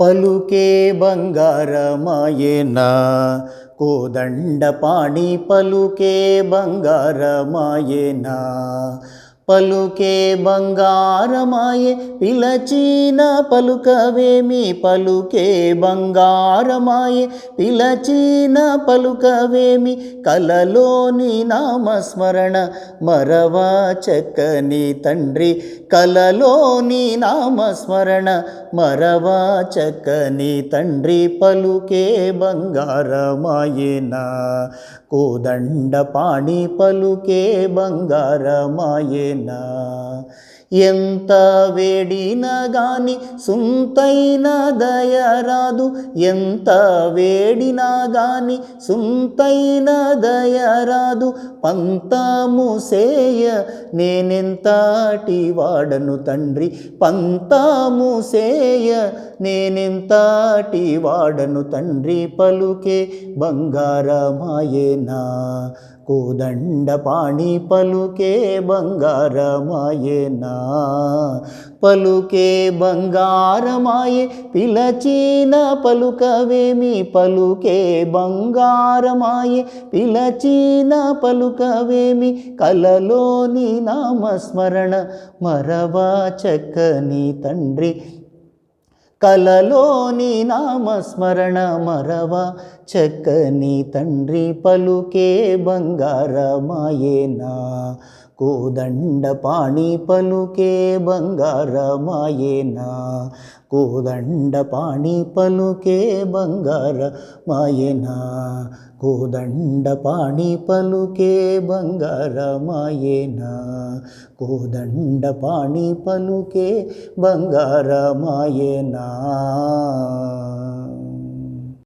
పలుకే బంగారమాయేనా కోదండ పాణి పలుకే బంగారమాయేనా. పలుకే బంగారమాయే పిలచిన పలుకవేమి? పలుకే బంగారమాయే పిలచిన పలుకవేమి? కలలోని నామస్మరణ మరవ చక్కని తండ్రి. కలలోని నామస్మరణ మరవ చక్కని తండ్రి. పలుకే బంగారమాయేనా కోదండ పాణి పలుకే బంగారమాయే బంగారమాయేనా ఎంత వేడినా గాని సుంతైన దయరాదు. ఎంత వేడినా గాని సుంతైన దయరాదు. పంతము సేయ నేనెంతటి వాడను తండ్రి. పంతము సేయ నేనెంతటి వాడను తండ్రి. పలుకే బంగారమాయేనా కోదండ పాణి పలుకే బంగారమాయేనా పలుకే బంగారమాయే పిలచీన పలుకవేమి? పలుకే బంగారమాయే పిలచీన పలుకవేమి? కలలోని నామస్మరణ మరవా చక్కని తండ్రి. కలలోని నామస్మరణ మరవ చక్కని తండ్రి. పలుకే బంగారమాయేనా? కోదండ పాణి పలుకే బంగారమాయేనా? కోదండ పాణి పలుకే బంగారమాయేనా? కోదండ పాణి పలుకే బంగారమాయేనా? కోదండ పాణి పలుకే బంగారమాయేనా?